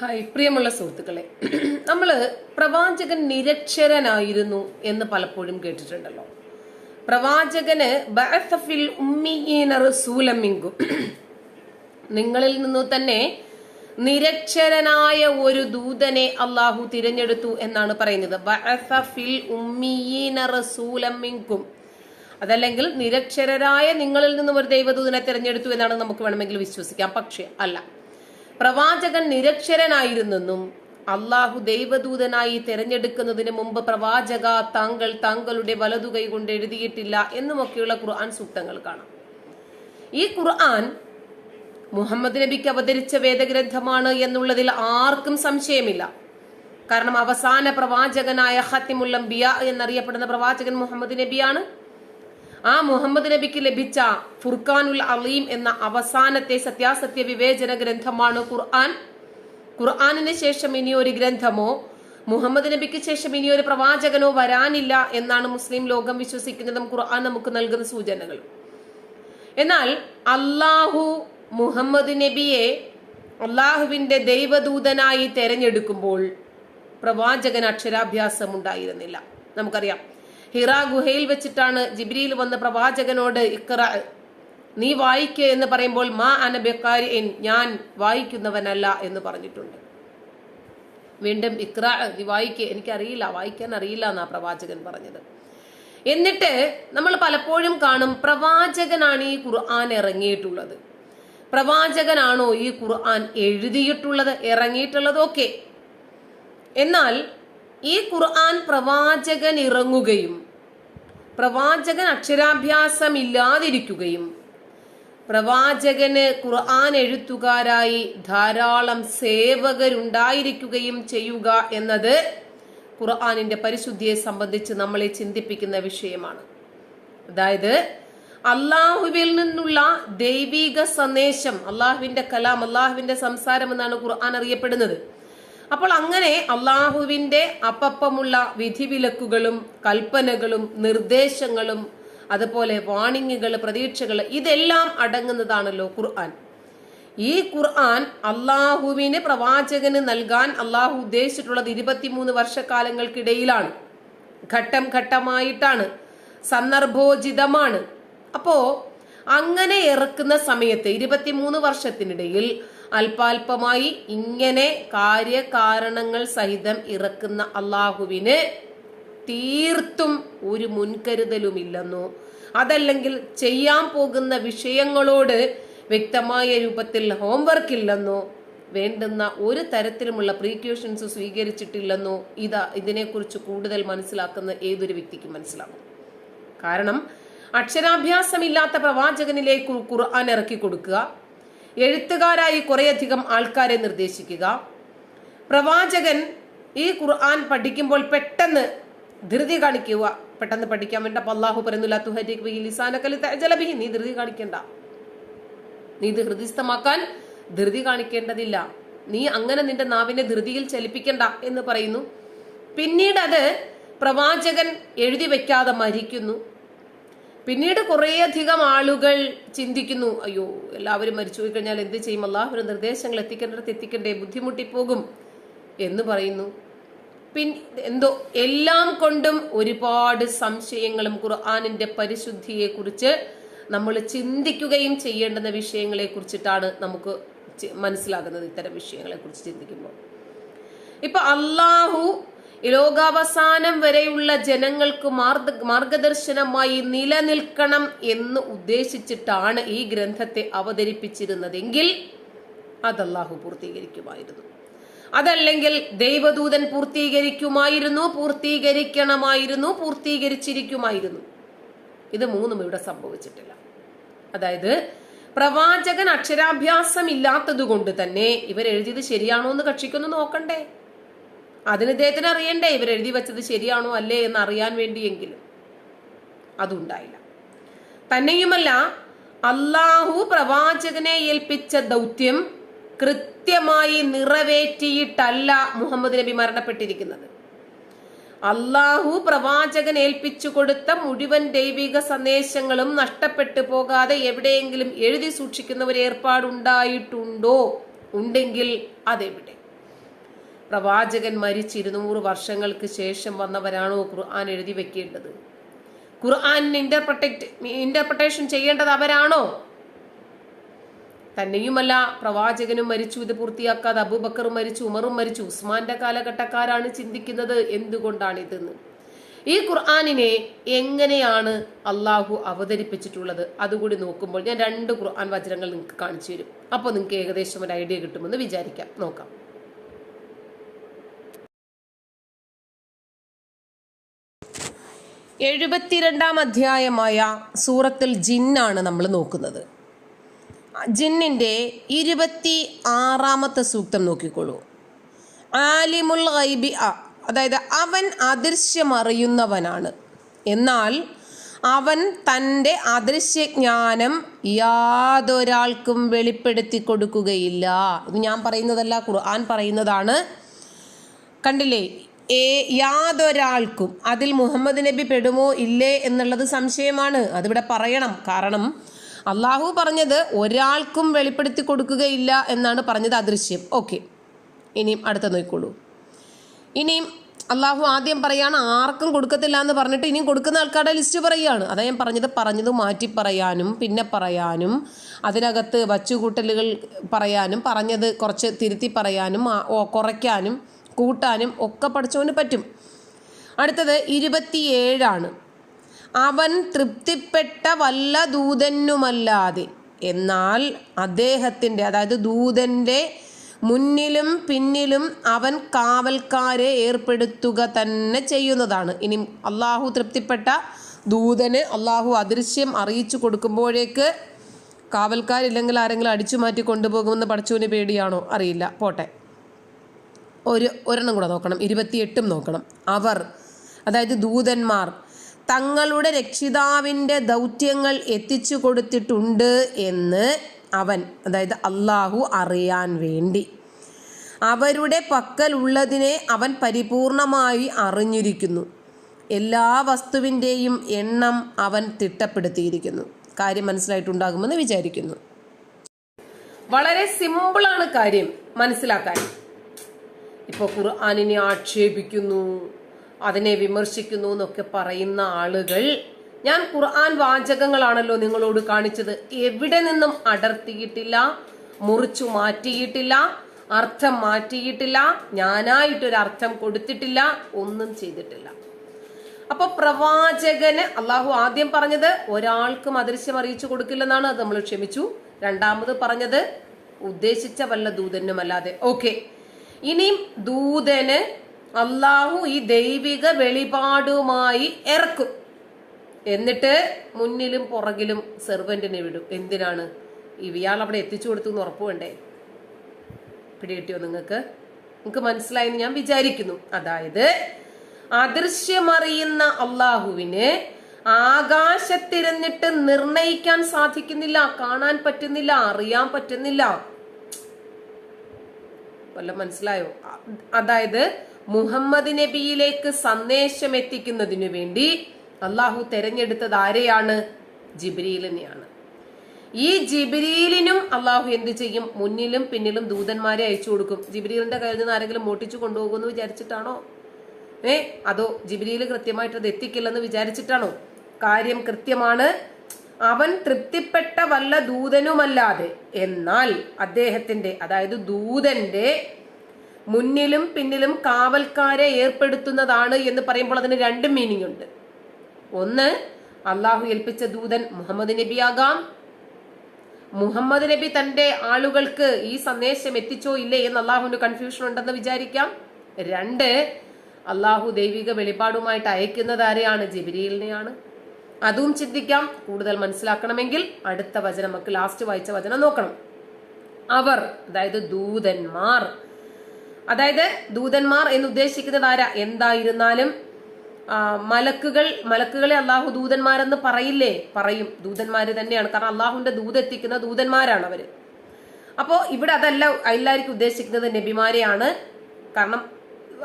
Hi പ്രിയമുള്ള സുഹൃത്തുക്കളെ. നമ്മൾ പ്രവാചകൻ നിരക്ഷരനായിരുന്നു എന്ന് പലപ്പോഴും കേട്ടിട്ടുണ്ടല്ലോ. പ്രവാചകന് മിൻകും. നിങ്ങളിൽ നിന്നു തന്നെ നിരക്ഷരനായ ഒരു ദൂതനെ അള്ളാഹു തിരഞ്ഞെടുത്തു എന്നാണ് പറയുന്നത്. അതല്ലെങ്കിൽ നിരക്ഷരരായ നിങ്ങളിൽ നിന്നും ഒരു ദൈവദൂതനെ തിരഞ്ഞെടുത്തു എന്നാണ് നമുക്ക് വേണമെങ്കിൽ വിശ്വസിക്കാം. പക്ഷെ അല്ല. പ്രവാചകൻ നിരക്ഷരനായിരുന്നെന്നും അള്ളാഹു ദൈവദൂതനായി തിരഞ്ഞെടുക്കുന്നതിന് മുമ്പ് പ്രവാചക താങ്കൾ താങ്കളുടെ വലതുകൈ കൊണ്ട് എഴുതിയിട്ടില്ല എന്നുമൊക്കെയുള്ള ഖുർആൻ സൂക്തങ്ങൾ കാണാം. ഈ ഖുർആൻ മുഹമ്മദ് നബിക്ക് അവതരിച്ച വേദഗ്രന്ഥമാണ് എന്നുള്ളതിൽ ആർക്കും സംശയമില്ല. കാരണം അവസാന പ്രവാചകനായ ഹത്തിമുല്ലം ബിയ എന്നറിയപ്പെടുന്ന പ്രവാചകൻ മുഹമ്മദ് നബിയാണ്. ആ മുഹമ്മദ് നബിക്ക് ലഭിച്ച ഫുർഖാനുൽ അലീം എന്ന അവസാനത്തെ സത്യാസത്യ വിവേചന ഗ്രന്ഥമാണ് ഖുർആൻ. ഖുർആാനിന് ശേഷം ഇനി ഒരു ഗ്രന്ഥമോ മുഹമ്മദ് നബിക്ക് ശേഷം ഇനി ഒരു പ്രവാചകനോ വരാനില്ല എന്നാണ് മുസ്ലിം ലോകം വിശ്വസിക്കുന്നതും ഖുർആൻ നമുക്ക് നൽകുന്ന സൂചനകൾ. എന്നാൽ അള്ളാഹു മുഹമ്മദ് നബിയെ അള്ളാഹുവിന്റെ ദൈവദൂതനായി തെരഞ്ഞെടുക്കുമ്പോൾ പ്രവാചകൻ അക്ഷരാഭ്യാസം ഉണ്ടായിരുന്നില്ല. നമുക്കറിയാം ഹിറ ഗുഹയിൽ വെച്ചിട്ടാണ് ജിബ്രീൽ വന്ന പ്രവാചകനോട് ഇക്ര നീ വായിക്കുക എന്ന് പറയുമ്പോൾ മാ അനബെക്കാരി ഞാൻ വായിക്കുന്നവനല്ല എന്ന് പറഞ്ഞിട്ടുണ്ട്. വീണ്ടും ഇക്ര നീ വായിക്കുക എനിക്കറിയില്ല വായിക്കാൻ അറിയില്ല എന്നാ പ്രവാചകൻ പറഞ്ഞത്. എന്നിട്ട് നമ്മൾ പലപ്പോഴും കാണും പ്രവാചകനാണ് ഈ ഖുർആൻ ഇറങ്ങിയിട്ടുള്ളത്. പ്രവാചകനാണോ ഈ ഖുർആൻ എഴുതിയിട്ടുള്ളത് ഇറങ്ങിയിട്ടുള്ളത്? ഓക്കെ. എന്നാൽ ഈ ഖുർആൻ പ്രവാചകൻ ഇറങ്ങുകയും പ്രവാചകൻ അക്ഷരാഭ്യാസം ഇല്ലാതിരിക്കുകയും പ്രവാചകന് ഖുർആൻ എഴുത്തുകാരായി ധാരാളം സേവകരുണ്ടായിരിക്കുകയും ചെയ്യുക എന്നത് ഖുർആാനിന്റെ പരിശുദ്ധിയെ സംബന്ധിച്ച് നമ്മളെ ചിന്തിപ്പിക്കുന്ന വിഷയമാണ്. അതായത് അള്ളാഹുവിൽ നിന്നുള്ള ദൈവീക സന്ദേശം അള്ളാഹുവിന്റെ കലാം അള്ളാഹുവിന്റെ സംസാരം എന്നാണ് ഖുർആൻ അറിയപ്പെടുന്നത്. അപ്പോൾ അങ്ങനെ അള്ളാഹുവിന്റെ അപ്പപ്പമുള്ള വിധിവിലക്കുകളും കൽപ്പനകളും നിർദ്ദേശങ്ങളും അതുപോലെ വാണിങ്ങുകൾ പ്രതീക്ഷകൾ ഇതെല്ലാം അടങ്ങുന്നതാണല്ലോ ഖുർആൻ. ഈ ഖുർആൻ അള്ളാഹുവിന് പ്രവാചകന് നൽകാൻ അള്ളാഹു ഉദ്ദേശിച്ചിട്ടുള്ളത് ഇരുപത്തിമൂന്ന് വർഷക്കാലങ്ങൾക്കിടയിലാണ്. ഘട്ടം ഘട്ടമായിട്ടാണ് സന്ദർഭോചിതമാണ്. അപ്പോ അങ്ങനെ ഇറക്കുന്ന സമയത്ത് ഇരുപത്തിമൂന്ന് വർഷത്തിനിടയിൽ അല്പാൽപമായി ഇങ്ങനെ കാര്യകാരണങ്ങൾ സഹിതം ഇറക്കുന്ന അള്ളാഹുവിന് തീർത്തും ഒരു മുൻകരുതലുമില്ലെന്നോ. അതല്ലെങ്കിൽ ചെയ്യാൻ പോകുന്ന വിഷയങ്ങളോട് വ്യക്തമായ രൂപത്തിൽ ഹോംവർക്ക് ഇല്ലെന്നോ വേണ്ടുന്ന ഒരു തരത്തിലുമുള്ള പ്രീക്യൂഷൻസ് സ്വീകരിച്ചിട്ടില്ലെന്നോ ഇതാ ഇതിനെക്കുറിച്ച് കൂടുതൽ മനസ്സിലാക്കുന്ന ഏതൊരു വ്യക്തിക്കും മനസ്സിലാകും കാരണം അക്ഷരാഭ്യാസമില്ലാത്ത പ്രവാചകനിലേക്ക് ഖുർആൻ ഇറക്കി കൊടുക്കുക എഴുത്തുകാരായി കുറേയധികം ആൾക്കാരെ നിർദ്ദേശിക്കുക. പ്രവാചകൻ ഈ ഖുർആൻ പഠിക്കുമ്പോൾ പെട്ടെന്ന് ധൃതി കാണിക്കുക. പെട്ടെന്ന് പഠിക്കാൻ വേണ്ട അള്ളാഹു ലിസാനക്കലി നീ ധൃതി കാണിക്കണ്ട. നീ ഇത് ഹൃദയസ്ഥമാക്കാൻ ധൃതി കാണിക്കേണ്ടതില്ല. നീ അങ്ങനെ നിന്റെ നാവിനെ ധൃതിയിൽ ചലിപ്പിക്കണ്ട എന്ന് പറയുന്നു. പിന്നീട് അത് പ്രവാചകൻ എഴുതി വെക്കാതെ മരിക്കുന്നു. പിന്നീട് കുറേയധികം ആളുകൾ ചിന്തിക്കുന്നു അയ്യോ എല്ലാവരും മരിച്ചുപോയി കഴിഞ്ഞാൽ എന്ത് ചെയ്യും? അള്ളാഹുവിന്റെ നിർദ്ദേശങ്ങൾ എത്തിക്കേണ്ടടുത്ത് എത്തിക്കണ്ടേ ബുദ്ധിമുട്ടിപ്പോകും എന്ന് പറയുന്നു. പിൻ എന്തോ എല്ലാം കൊണ്ടും ഒരുപാട് സംശയങ്ങളും ഖുർആാനിന്റെ പരിശുദ്ധിയെ കുറിച്ച് നമ്മൾ ചിന്തിക്കുകയും ചെയ്യേണ്ടുന്ന വിഷയങ്ങളെ കുറിച്ചിട്ടാണ് നമുക്ക് മനസ്സിലാകുന്നത് ഇത്തരം വിഷയങ്ങളെ കുറിച്ച് ചിന്തിക്കുമ്പോൾ. ഇപ്പൊ അള്ളാഹു ലോകാവസാനം വരെയുള്ള ജനങ്ങൾക്ക് മാർഗ മാർഗദർശനമായി നിലനിൽക്കണം എന്ന് ഉദ്ദേശിച്ചിട്ടാണ് ഈ ഗ്രന്ഥത്തെ അവതരിപ്പിച്ചിരുന്നതെങ്കിൽ അത് അള്ളാഹു പൂർത്തീകരിക്കുമായിരുന്നു. അതല്ലെങ്കിൽ ദൈവദൂതൻ പൂർത്തീകരിക്കുമായിരുന്നു പൂർത്തീകരിക്കണമായിരുന്നു പൂർത്തീകരിച്ചിരിക്കുമായിരുന്നു. ഇത് മൂന്നും ഇവിടെ സംഭവിച്ചിട്ടില്ല. അതായത് പ്രവാചകൻ അക്ഷരാഭ്യാസം ഇല്ലാത്തത് കൊണ്ട് തന്നെ ഇവരെഴുതിയത് ശരിയാണോ എന്ന് കക്ഷിക്കൊന്ന് നോക്കണ്ടേ? അതിന് ഇദ്ദേഹത്തിന് അറിയണ്ടേ ഇവരെഴുതി വെച്ചത് ശരിയാണോ അല്ലേ എന്ന് അറിയാൻ വേണ്ടിയെങ്കിലും. അതുണ്ടായില്ല. തന്നെയുമല്ല അള്ളാഹു പ്രവാചകനെ ഏൽപ്പിച്ച ദൗത്യം കൃത്യമായി നിറവേറ്റിയിട്ടല്ല മുഹമ്മദ് നബി മരണപ്പെട്ടിരിക്കുന്നത്. അള്ളാഹു പ്രവാചകൻ ഏൽപ്പിച്ചു കൊടുത്ത മുഴുവൻ ദൈവിക സന്ദേശങ്ങളും നഷ്ടപ്പെട്ടു പോകാതെ എവിടെയെങ്കിലും എഴുതി സൂക്ഷിക്കുന്ന ഒരു ഏർപ്പാടുണ്ടായിട്ടുണ്ടോ? ഉണ്ടെങ്കിൽ അതെവിടെ? പ്രവാചകൻ മരിച്ച് ഇരുന്നൂറ് വർഷങ്ങൾക്ക് ശേഷം വന്നവരാണോ ഖുർആൻ എഴുതി വെക്കേണ്ടത്? ഖുർആൻ ഇന്റർപ്രട്ടക്ട് ഇന്റർപ്രട്ടേഷൻ ചെയ്യേണ്ടത് അവരാണോ? തന്നെയുമല്ല പ്രവാചകനും മരിച്ചു ഇത് പൂർത്തിയാക്കാതെ അബൂബക്കർ മരിച്ചു ഉമറും മരിച്ചു. ഉസ്മാന്റെ കാലഘട്ടക്കാരാണ് ചിന്തിക്കുന്നത് എന്തുകൊണ്ടാണ് ഇതെന്ന് ഈ ഖുർആാനിനെ എങ്ങനെയാണ് അള്ളാഹു അവതരിപ്പിച്ചിട്ടുള്ളത്? അതുകൂടി നോക്കുമ്പോൾ ഞാൻ രണ്ട് ഖുർആൻ വചനങ്ങൾ നിങ്ങൾക്ക് കാണിച്ചു തരും. അപ്പോൾ നിങ്ങൾക്ക് ഏകദേശം ഒരു ഐഡിയ കിട്ടുമെന്ന് വിചാരിക്കാം. നോക്കാം. എഴുപത്തിരണ്ടാം അധ്യായമായ സൂറത്തിൽ ജിന്നാണ് നമ്മൾ നോക്കുന്നത്. ജിന്നിന്റെ ഇരുപത്തി ആറാമത്തെ സൂക്തം നോക്കിക്കോളൂ. ആലിമുൽ ഗൈബി അ അതായത് അവൻ അദൃശ്യമറിയുന്നവനാണ്. എന്നാൽ അവൻ തന്റെ അദൃശ്യജ്ഞാനം യാതൊരാൾക്കും വെളിപ്പെടുത്തി കൊടുക്കുകയില്ല. ഇത് ഞാൻ പറയുന്നതല്ല ഖുർആൻ പറയുന്നതാണ്. കണ്ടില്ലേ ഏ യാതൊരാൾക്കും അതിൽ മുഹമ്മദ് നബി പെടുമോ ഇല്ലേ എന്നുള്ളത് സംശയമാണ്. അതിവിടെ പറയണം. കാരണം അള്ളാഹു പറഞ്ഞത് ഒരാൾക്കും വെളിപ്പെടുത്തി കൊടുക്കുകയില്ല എന്നാണ് പറഞ്ഞത് അദൃശ്യം. ഓക്കെ. ഇനിയും അടുത്ത നോക്കിക്കോളൂ. ഇനിയും അള്ളാഹു ആദ്യം പറയാണ് ആർക്കും കൊടുക്കത്തില്ല എന്ന് പറഞ്ഞിട്ട് ഇനിയും കൊടുക്കുന്ന ആൾക്കാരുടെ ലിസ്റ്റ് പറയുകയാണ്. അതാ ഞാൻ പറഞ്ഞത് പറഞ്ഞത് മാറ്റി പറയാനും പിന്നെ പറയാനും അതിനകത്ത് വച്ചുകൂട്ടലുകൾ പറയാനും പറഞ്ഞത് കുറച്ച് തിരുത്തി പറയാനും കുറയ്ക്കാനും കൂട്ടാനും ഒക്കെ പഠിച്ചവന് പറ്റും. അടുത്തത് ഇരുപത്തിയേഴാണ്. അവൻ തൃപ്തിപ്പെട്ട വല്ല ദൂതനുമല്ലാതെ. എന്നാൽ അദ്ദേഹത്തിന്റെ അതായത് ദൂതന്റെ മുന്നിലും പിന്നിലും അവൻ കാവൽക്കാരെ ഏർപ്പെടുത്തുക തന്നെ ചെയ്യുന്നതാണ്. ഇനി അള്ളാഹു തൃപ്തിപ്പെട്ട ദൂതന് അള്ളാഹു അദൃശ്യം അറിയിച്ചു കൊടുക്കുമ്പോഴേക്ക് കാവൽക്കാരില്ലെങ്കിൽ ആരെങ്കിലും അടിച്ചു മാറ്റി കൊണ്ടുപോകുമെന്ന് പഠിച്ചവന് പേടിയാണോ? അറിയില്ല. പോട്ടെ. ഒരു ഒരെണ്ണം കൂടെ നോക്കണം ഇരുപത്തിയെട്ടും നോക്കണം. അവർ അതായത് ദൂതന്മാർ തങ്ങളുടെ രക്ഷിതാവിന്റെ ദൗത്യങ്ങൾ എത്തിച്ചു കൊടുത്തിട്ടുണ്ട് എന്ന് അവൻ അതായത് അള്ളാഹു അറിയാൻ വേണ്ടി. അവരുടെ പക്കലുള്ളതിനെ അവൻ പരിപൂർണമായി അറിഞ്ഞിരിക്കുന്നു. എല്ലാ വസ്തുവിന്റെയും എണ്ണം അവൻ തിട്ടപ്പെടുത്തിയിരിക്കുന്നു. കാര്യം മനസ്സിലായിട്ടുണ്ടാകുമെന്ന് വിചാരിക്കുന്നു. വളരെ സിമ്പിളാണ് കാര്യം മനസ്സിലാക്കാൻ. ഇപ്പോൾ ഖുർആാനിനെ ആക്ഷേപിക്കുന്നു അതിനെ വിമർശിക്കുന്നു എന്നൊക്കെ പറയുന്ന ആളുകൾ ഞാൻ ഖുർആൻ വാചകങ്ങളാണല്ലോ നിങ്ങളോട് കാണിച്ചത് എവിടെ നിന്നും അടർത്തിയിട്ടില്ല മുറിച്ചു മാറ്റിയിട്ടില്ല അർത്ഥം മാറ്റിയിട്ടില്ല ഞാനായിട്ടൊരു അർത്ഥം കൊടുത്തിട്ടില്ല ഒന്നും ചെയ്തിട്ടില്ല. അപ്പൊ പ്രവാചകന് അള്ളാഹു ആദ്യം പറഞ്ഞത് ഒരാൾക്കും അദൃശ്യം അറിയിച്ചു കൊടുക്കില്ലെന്നാണ് അത് നമ്മൾ ക്ഷമിച്ചു. രണ്ടാമത് പറഞ്ഞത് ഉദ്ദേശിച്ച വല്ല ദൂതനുമല്ലാതെ ഓക്കെ. ഇനിയും ദൂതന് അള്ളാഹു ഈ ദൈവിക വെളിപാടുമായി ഇറക്കും. എന്നിട്ട് മുന്നിലും പുറകിലും സെർവന്റിനെ വിടും. എന്തിനാണ്? ഈ ഇയാൾ അവിടെ എത്തിച്ചു കൊടുത്തു എന്ന് ഉറപ്പ് വേണ്ടേ? പിടികിട്ടിയോ നിങ്ങൾക്ക്? നിങ്ങൾക്ക് മനസ്സിലായെന്ന് ഞാൻ വിചാരിക്കുന്നു. അതായത് അദൃശ്യമറിയുന്ന അള്ളാഹുവിന് ആകാശത്തിരുന്നിട്ട് നിർണയിക്കാൻ സാധിക്കുന്നില്ല കാണാൻ പറ്റുന്നില്ല അറിയാൻ പറ്റുന്നില്ല. വല്ല മനസ്സിലായോ? അതായത് മുഹമ്മദ് നബിയിലേക്ക് സന്ദേശം എത്തിക്കുന്നതിനു വേണ്ടി അള്ളാഹു തെരഞ്ഞെടുത്തത് ആരെയാണ്? ജിബ്രീലിനെയാണ് ഈ ജിബ്രീലിനും അള്ളാഹു എന്ത് ചെയ്യും? മുന്നിലും പിന്നിലും ദൂതന്മാരെ അയച്ചു കൊടുക്കും. ജിബ്രീലിന്റെ കയ്യിൽ നിന്ന് ആരെങ്കിലും മോട്ടിച്ചു കൊണ്ടുപോകുമെന്ന് വിചാരിച്ചിട്ടാണോ? ഏ? അതോ ജിബ്രീൽ കൃത്യമായിട്ട് അത് എത്തിക്കില്ലെന്ന് വിചാരിച്ചിട്ടാണോ? കാര്യം കൃത്യമാണ്. അവൻ തൃപ്തിപ്പെട്ട വല്ല ദൂതനുമല്ലാതെ. എന്നാൽ അദ്ദേഹത്തിന്റെ അതായത് ദൂതന്റെ മുന്നിലും പിന്നിലും കാവൽക്കാരെ ഏർപ്പെടുത്തുന്നതാണ് എന്ന് പറയുമ്പോൾ അതിന് രണ്ട് മീനിങ് ഉണ്ട് ഒന്ന് അള്ളാഹു ഏൽപ്പിച്ച ദൂതൻ മുഹമ്മദ് നബി ആകാം മുഹമ്മദ് നബി തന്റെ ആളുകൾക്ക് ഈ സന്ദേശം എത്തിച്ചോ ഇല്ലേ എന്ന് അള്ളാഹുവിന് കൺഫ്യൂഷൻ ഉണ്ടെന്ന് വിചാരിക്കാം. രണ്ട് അള്ളാഹു ദൈവിക വെളിപാടുമായിട്ട് അയക്കുന്നത് ആരെയാണ്? അതും ചിന്തിക്കാം. കൂടുതൽ മനസ്സിലാക്കണമെങ്കിൽ അടുത്ത വചനം നമുക്ക് ലാസ്റ്റ് വായിച്ച വചനം നോക്കണം. അവർ അതായത് ദൂതന്മാർ. അതായത് ദൂതന്മാർ എന്ന് ഉദ്ദേശിക്കുന്നത് ആരാ? എന്തായിരുന്നാലും മലക്കുകൾ മലക്കുകളെ അള്ളാഹു ദൂതന്മാരെന്ന് പറയില്ലേ? പറയും. ദൂതന്മാര് തന്നെയാണ്. കാരണം അള്ളാഹുവിന്റെ ദൂതെത്തിക്കുന്ന ദൂതന്മാരാണ് അവർ. അപ്പോ ഇവിടെ അതല്ല എല്ലാവർക്കും ഉദ്ദേശിക്കുന്നത് നബിമാരെയാണ്. കാരണം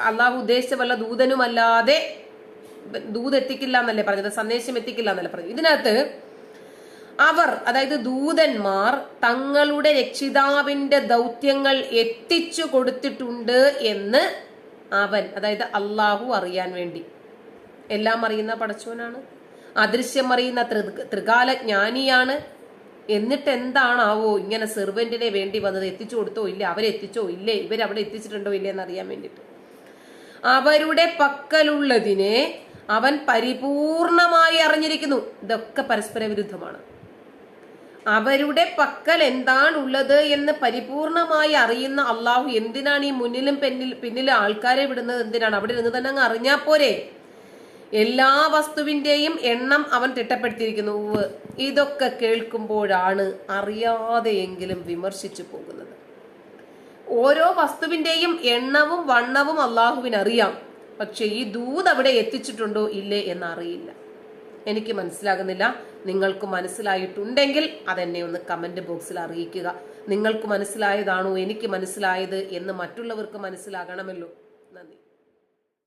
അള്ളാഹു ഉദ്ദേശിച്ച വല്ല ദൂതനുമല്ലാതെ ദൂത് എത്തിക്കില്ല എന്നല്ലേ പറഞ്ഞത്? സന്ദേശം എത്തിക്കില്ല എന്നല്ലേ പറഞ്ഞത്? ഇതിനകത്ത് അവർ അതായത് ദൂതന്മാർ തങ്ങളുടെ രക്ഷിതാവിന്റെ ദൗത്യങ്ങൾ എത്തിച്ചു കൊടുത്തിട്ടുണ്ട് എന്ന് അവൻ അതായത് അള്ളാഹു അറിയാൻ വേണ്ടി. എല്ലാം അറിയുന്ന പടച്ചോനാണ്. അദൃശ്യം അറിയുന്ന ത്രി- ത്രികാല ജ്ഞാനിയാണ്. എന്നിട്ട് എന്താണാവോ ഇങ്ങനെ സെർവന്റിനെ വേണ്ടി വന്നത്? എത്തിച്ചു കൊടുത്തോ ഇല്ലേ? അവരെത്തിച്ചോ ഇല്ലേ? ഇവരവിടെ എത്തിച്ചിട്ടുണ്ടോ ഇല്ലേ എന്ന് അറിയാൻ വേണ്ടിയിട്ട്. അവരുടെ പക്കലുള്ളതിനെ അവൻ പരിപൂർണമായി അറിഞ്ഞിരിക്കുന്നു. ഇതൊക്കെ പരസ്പര വിരുദ്ധമാണ്. അവരുടെ പക്കൽ എന്താണുള്ളത് എന്ന് പരിപൂർണമായി അറിയുന്ന അള്ളാഹു എന്തിനാണ് ഈ മുന്നിലും പിന്നിൽ പിന്നിലും ആൾക്കാരെ വിടുന്നത്? എന്തിനാണ് അവിടെ ഇരുന്ന് തന്നെ അങ്ങ് അറിഞ്ഞാ പോരെ? എല്ലാ വസ്തുവിന്റെയും എണ്ണം അവൻ തിട്ടപ്പെടുത്തിയിരിക്കുന്നു. ഇതൊക്കെ കേൾക്കുമ്പോഴാണ് അറിയാതെയെങ്കിലും വിമർശിച്ചു പോകുന്നത്. ഓരോ വസ്തുവിന്റെയും എണ്ണവും വണ്ണവും അള്ളാഹുവിന് അറിയാം പക്ഷെ ഈ ദൂത് അവിടെ എത്തിച്ചിട്ടുണ്ടോ ഇല്ലേ എന്നറിയില്ല. എനിക്ക് മനസ്സിലാകുന്നില്ല. നിങ്ങൾക്ക് മനസ്സിലായിട്ടുണ്ടെങ്കിൽ അതെന്നെ ഒന്ന് കമന്റ് ബോക്സിൽ അറിയിക്കുക. നിങ്ങൾക്ക് മനസ്സിലായതാണോ എനിക്ക് മനസ്സിലായത് എന്ന് മറ്റുള്ളവർക്ക് മനസ്സിലാകണമല്ലോ. നന്ദി.